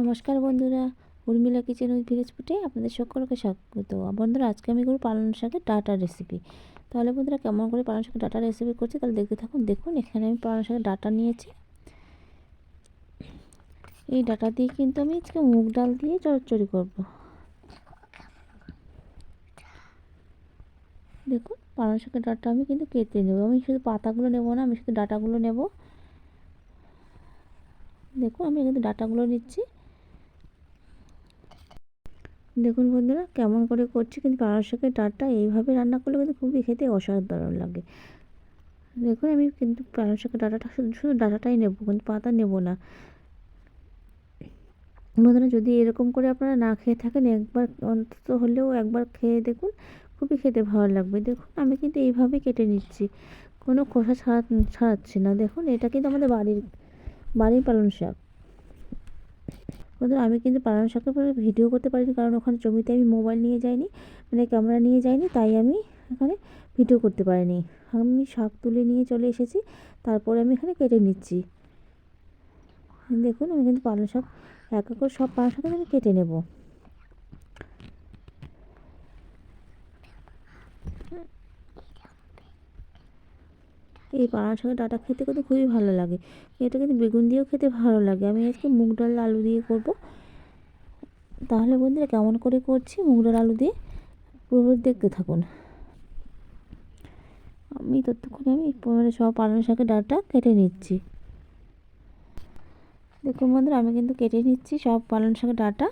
নমস্কার বন্ধুরা, Urmila kitchen with village ফুটে আপনাদের সকলকে স্বাগত। বন্ধুরা, আজকে আমি করব পালন শাকের ডাটা রেসিপি তাহলে বন্ধুরা, কেমন করে পালন শাকের ডাটা রেসিপি করছি তাহলে দেখতে থাকুন। দেখুন, এখানে আমি পালন শাকের ডাটা নিয়েছি। এই ডাটা দিয়ে কিন্তু আমি আজকে মুগ ডাল দিয়ে চচ্চড়ি করব। দেখুন পালন শাকের ডাটা আমি কিন্তু কেটে নেব। আমি শুধু পাতাগুলো নেব না, আমি শুধু ডাটাগুলো নেব। দেখুন, আমি কিন্তু ডাটাগুলো নিচ্ছি। দেখুন বন্ধুরা, কেমন করে করছি কিন্তু পালং শাকের ডাঁটা এইভাবে রান্না করলে কিন্তু খুবই খেতে অসাধারণ লাগে। দেখুন আমি কিন্তু পালং শাকের ডাঁটাটা, শুধু শুধু ডাঁটাটাই নেব কিন্তু পাতা নেব না। বন্ধুরা, যদি এরকম করে আপনারা না খেয়ে থাকেন, একবার অন্তত হলেও একবার খেয়ে দেখুন, খুবই খেতে ভালো লাগবে। দেখুন, আমি কিন্তু এইভাবে কেটে নিচ্ছি। কোনো খোসা ছাড়া, ছাড়াচ্ছি না। দেখুন, এটা কিন্তু আমাদের বাড়ির বাড়ির পালং শাক। বন্ধুরা আমি কিন্তু পালং শাকের পরে ভিডিও করতে পারিনি, কারণ ওখানে জমিতে আমি মোবাইল নিয়ে যাইনি মানে ক্যামেরা নিয়ে যাইনি, তাই আমি এখানে ভিডিও করতে পারিনি। আমি শাক তুলে নিয়ে চলে এসেছি, তারপরে আমি এখানে কেটে নিচ্ছি। দেখুন, আমি কিন্তু পালং শাক এক এক করে সব পালং শাক আমি কেটে নেব। এই পালং শাকের ডাটা খেতে কিন্তু খুবই ভালো লাগে। এটা কিন্তু বেগুন দিয়েও খেতে ভালো লাগে। আমি আজকে মুগ ডাল, আলু দিয়ে করব। তাহলে বন্ধুরা কেমন করে করছি মুগ ডাল, আলু দিয়ে পুরো দেখতে থাকুন। আমি ততক্ষণে আমি মানে সব পালং শাকের ডাটা কেটে নিচ্ছি। দেখুন বন্ধুরা, আমি কিন্তু কেটে নিচ্ছি সব পালং শাকের ডাটা।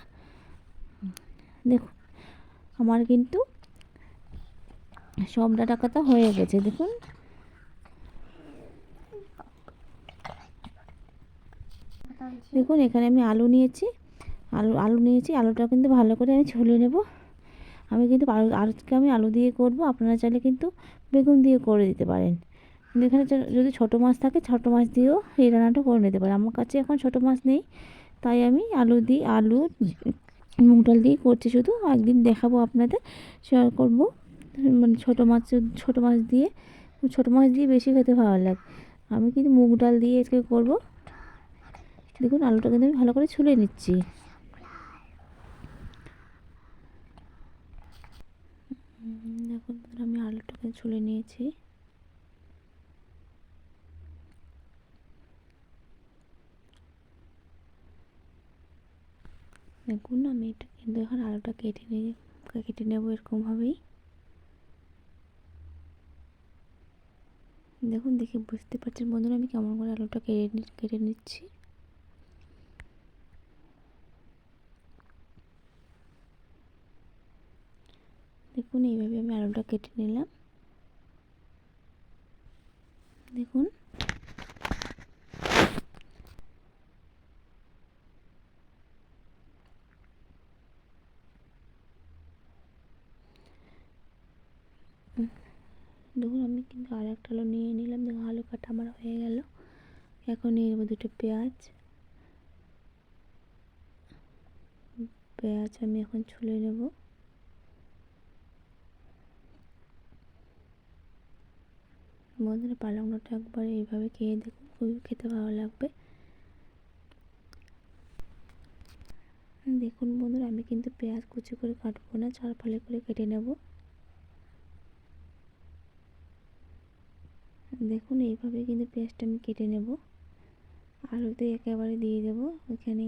দেখুন, আমার কিন্তু সব ডাটা কাটা হয়ে গেছে। দেখুন দেখুন, এখানে আমি আলু নিয়েছি। আলু আলু নিয়েছি, আলুটা কিন্তু ভালো করে আমি ছুলে নেব। আমি কিন্তু আলু, আজকে আমি আলু দিয়ে করব, আপনারা চাইলে কিন্তু বেগুন দিয়ে করে দিতে পারেন। এখানে যদি ছোটো মাছ থাকে, ছোটো মাছ দিয়েও এই রান্নাটা করে নিতে পারেন। আমার কাছে এখন ছোটো মাছ নেই, তাই আমি আলু দিই আলু, মুগ ডাল দিয়ে করছি শুধু। একদিন দেখাবো আপনাদের শেয়ার করব। মানে ছোটো মাছ ছোটো মাছ দিয়ে, ছোটো মাছ দিয়ে বেশি খেতে ভালো লাগে। আমি কিন্তু মুগ ডাল দিয়ে আজকে করব। দেখুন, আলুটা কিন্তু আমি ভালো করে ছুলে নিচ্ছি। দেখুন আমি আলুটাকে ছুলে নিয়েছি। দেখুন, আমি এটা কিন্তু এখন আলুটা কেটে নিয়ে, কেটে নেব এরকমভাবেই দেখুন, দেখে বুঝতে পারছেন বন্ধুরা, আমি কেমন করে আলুটা কেটে কেটে নিচ্ছি। দেখুন, এইভাবে আমি আলুটা কেটে নিলাম। দেখুন। দেখুন, আমি কিন্তু আর একটা আলু নিয়ে নিলাম। দেখুন, আলু কাটা আমার হয়ে গেল। এখন নিয়ে নেব দুটো পেঁয়াজ। পেঁয়াজ আমি এখন ছুলে নেব। বন্ধুরা পালংটা একবার এইভাবে খেয়ে দেখুন, খুবই খেতে ভালো লাগবে। দেখুন বন্ধুরা, আমি কিন্তু পেঁয়াজ কুচি করে কাটবো না চার ফালে করে কেটে নেব। দেখুন, এইভাবে কিন্তু পেঁয়াজটা আমি কেটে নেব। আলুতে একেবারে দিয়ে দেব ওখানে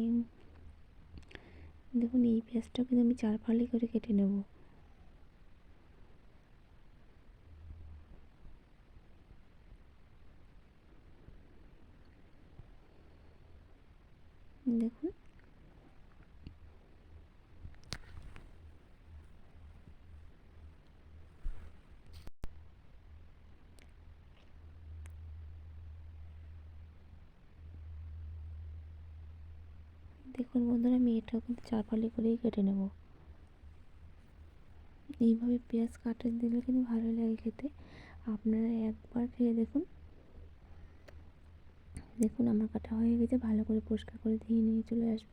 দেখুন, এই পেঁয়াজটা কিন্তু আমি চার ফালি করে কেটে নেব। দেখুন। দেখুন বন্ধুরা, আমি এটাও কিন্তু চার ফালি করেই কেটে নেব। এইভাবে পেঁয়াজ কাটে দিলে কিন্তু ভালো লাগে খেতে। আপনারা একবার খেয়ে দেখুন। দেখুন আমার কাটা হয়ে গেছে, ভালো করে পরিষ্কার করে ধুয়ে নিয়ে চলে আসব।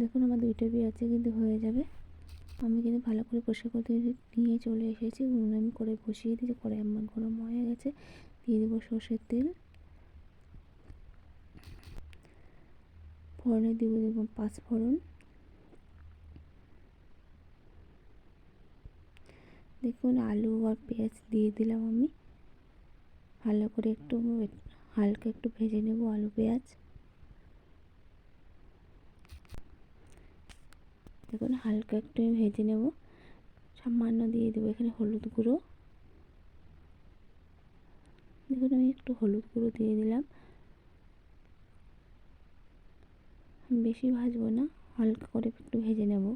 দেখুন আমার দুইটা আছে কিন্তু হয়ে যাবে। আমি কিন্তু ভালো করে পরিষ্কার করে নিয়ে চলে এসেছি। আমি করে বসিয়ে দিয়েছি, করে আমার গরম হয়ে গেছে। দিয়ে দেবো সর্ষের তেল। ফোড়নে দিব দেব পাঁচ ফোড়ন। দেখুন আলু আর পেঁয়াজ দিয়ে দিলাম আমি। ভালো করে একটু হালকা একটু ভেজে নেব আলু পেঁয়াজ। দেখুন, হালকা একটু ভেজে নেব। সামান্য দিয়ে দেবো এখানে হলুদ গুঁড়ো। দেখুন, আমি একটু হলুদ গুঁড়ো দিয়ে দিলাম। বেশি ভাজবো না, হালকা করে একটু ভেজে নেব।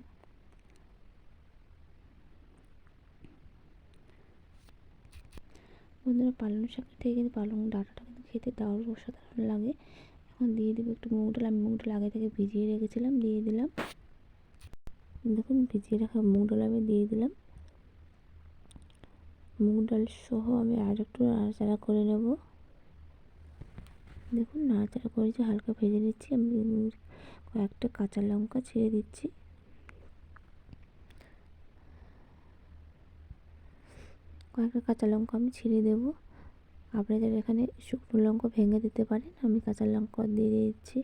বন্ধুরা পালং শাকের থেকে কিন্তু পালং ডাঁটাটা কিন্তু খেতে দারুণ অসাধারণ লাগে। এখন দিয়ে দেবো একটু মুগ ডাল। আমি মুগ ডাল আগে থেকে ভিজিয়ে রেখেছিলাম, দিয়ে দিলাম। দেখুন, ভিজিয়ে রাখা মুগ ডাল আমি দিয়ে দিলাম। মুগ ডাল সহ আমি আর একটু নাড়াচাড়া করে নেব। দেখুন, নাড়াচাড়া করেছি, হালকা ভেজে নিচ্ছি। আমি কয়েকটা কাঁচা লঙ্কা ছেড়ে দিচ্ছি। কয়েকটা কাঁচা লঙ্কা আমি ছিঁড়ে দেবো। আপনাদের এখানে শুকনো লঙ্কা ভেঙে দিতে পারেন, আমি কাঁচা লঙ্কা দিয়ে দিচ্ছি।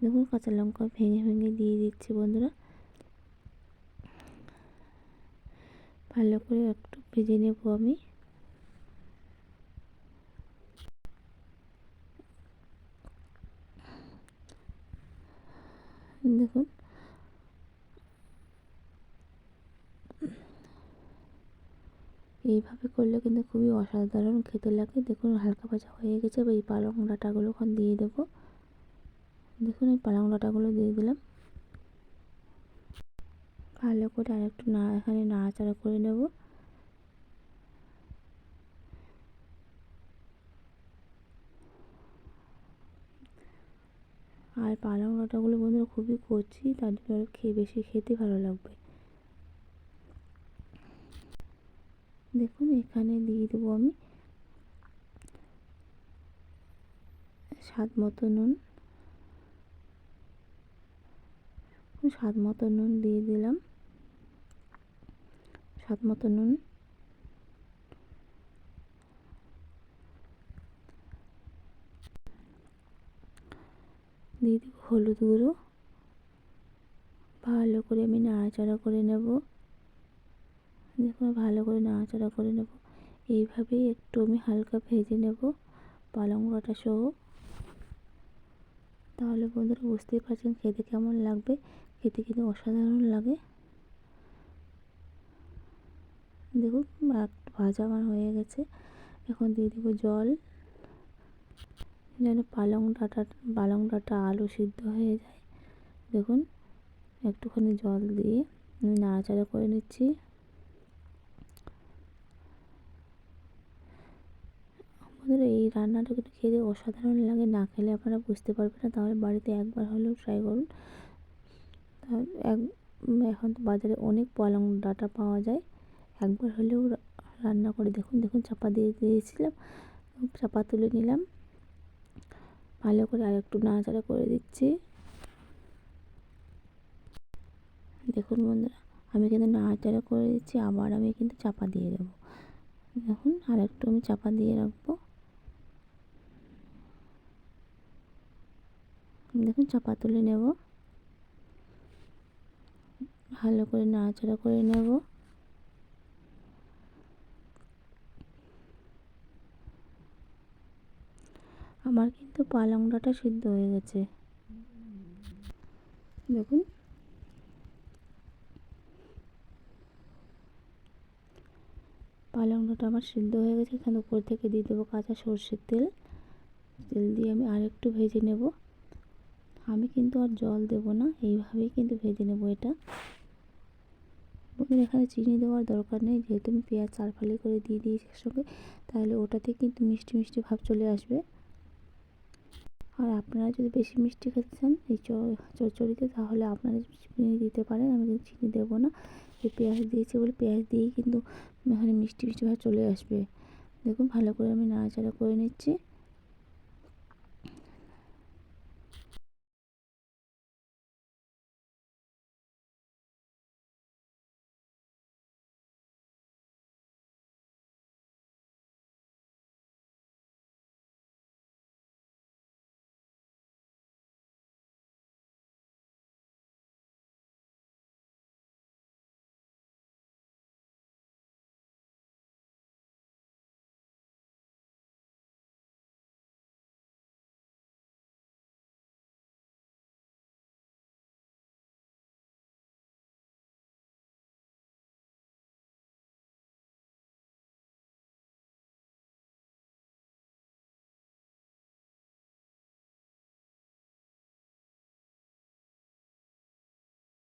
দেখুন, কাঁচা লঙ্কা ভেঙে ভেঙে দিয়ে দিচ্ছি বন্ধুরা। ভালো করে একটু ভেজে নেব আমি। দেখুন এইভাবে করলে কিন্তু খুবই অসাধারণ খেতে লাগে। দেখুন, হালকা ভাজা হয়ে গেছে। এবার এই পালং ডাঁটাগুলো ওখান দিয়ে দেবো। দেখুন, এই পালং ডাঁটাগুলো দিয়ে দিলাম। ভালো করে আর একটু না, এখানে নাড়াচাড়া করে নেব। আর পালং ডাঁটাগুলো বন্ধুরা খুবই কচি, তার জন্য খেয়ে, বেশি খেতে ভালো লাগবে। দেখুন, এখানে দিয়ে দেবো আমি স্বাদ মতো নুন। স্বাদ মতো নুন দিয়ে দিলাম। স্বাদ মতো নুন। দিয়ে দেবো হলুদ গুঁড়ো। ভালো করে আমি নাড়াচাড়া করে নেব। দেখুন ভালো করে নাড়াচাড়া করে নেব, এইভাবেই একটু আমি হালকা ভেজে নেব পালং ডাঁটা সহ। তাহলে বন্ধুরা বুঝতেই পারছেন খেতে কেমন লাগবে। খেতে কিন্তু অসাধারণ লাগে। দেখুন ভাজা আমার হয়ে গেছে। এখন দিয়ে দেবো জল। যেন পালং ডাঁটা পালং ডাঁটা আলু সিদ্ধ হয়ে যায়। দেখুন, একটুখানি জল দিয়ে আমি নাড়াচাড়া করে নিচ্ছি। বন্ধুরা এই রান্নাটা কিন্তু খেতে অসাধারণ লাগে, না খেলে আপনারা বুঝতে পারবেন না। তাহলে বাড়িতে একবার হলেও ট্রাই করুন। এক এখন তো বাজারে অনেক পালং ডাটা পাওয়া যায়। একবার হলেও রান্না করে দেখুন। দেখুন, চাপা দিয়ে দিয়েছিলাম, চাপা তুলে নিলাম। ভালো করে আর একটু নাড়াচাড়া করে দিচ্ছি। দেখুন বন্ধুরা, আমি কিন্তু নাড়াচাড়া করে দিচ্ছি, আবার আমি কিন্তু চাপা দিয়ে দেবো। দেখুন আর একটু আমি চাপা দিয়ে রাখব। দেখুন চাপা তুলে নেব। ভালো করে নাড়াচাড়া করে নেব। আমার কিন্তু পালং সিদ্ধ হয়ে গেছে। দেখুন। পালং আমার সিদ্ধ হয়ে গেছে। এখানে উপর থেকে দিয়ে দেবো কাঁচা সর্ষের তেল। তেল দিয়ে আমি আরেকটু ভেজে নেব। আমি কিন্তু আর জল দেব না, এইভাবেই কিন্তু ভেজে নেব এটা। বন্ধুরা, এখানে চিনি দেওয়ার দরকার নেই, যেহেতু আমি পেঁয়াজ চার ফালি করে দিয়ে দিয়েছি একসঙ্গে, তাহলে ওটাতে কিন্তু মিষ্টি মিষ্টি ভাব চলে আসবে। আর আপনারা যদি বেশি মিষ্টি খেতে চান এই চচ্চড়িতে, তাহলে আপনারা চিনি দিতে পারেন, আমি কিন্তু চিনি দেবো না। এই পেঁয়াজ দিয়েছি বলে পেঁয়াজ দিয়েই কিন্তু এখানে মিষ্টি মিষ্টি ভাব চলে আসবে। দেখুন, ভালো করে আমি নাড়াচাড়া করে নিচ্ছি।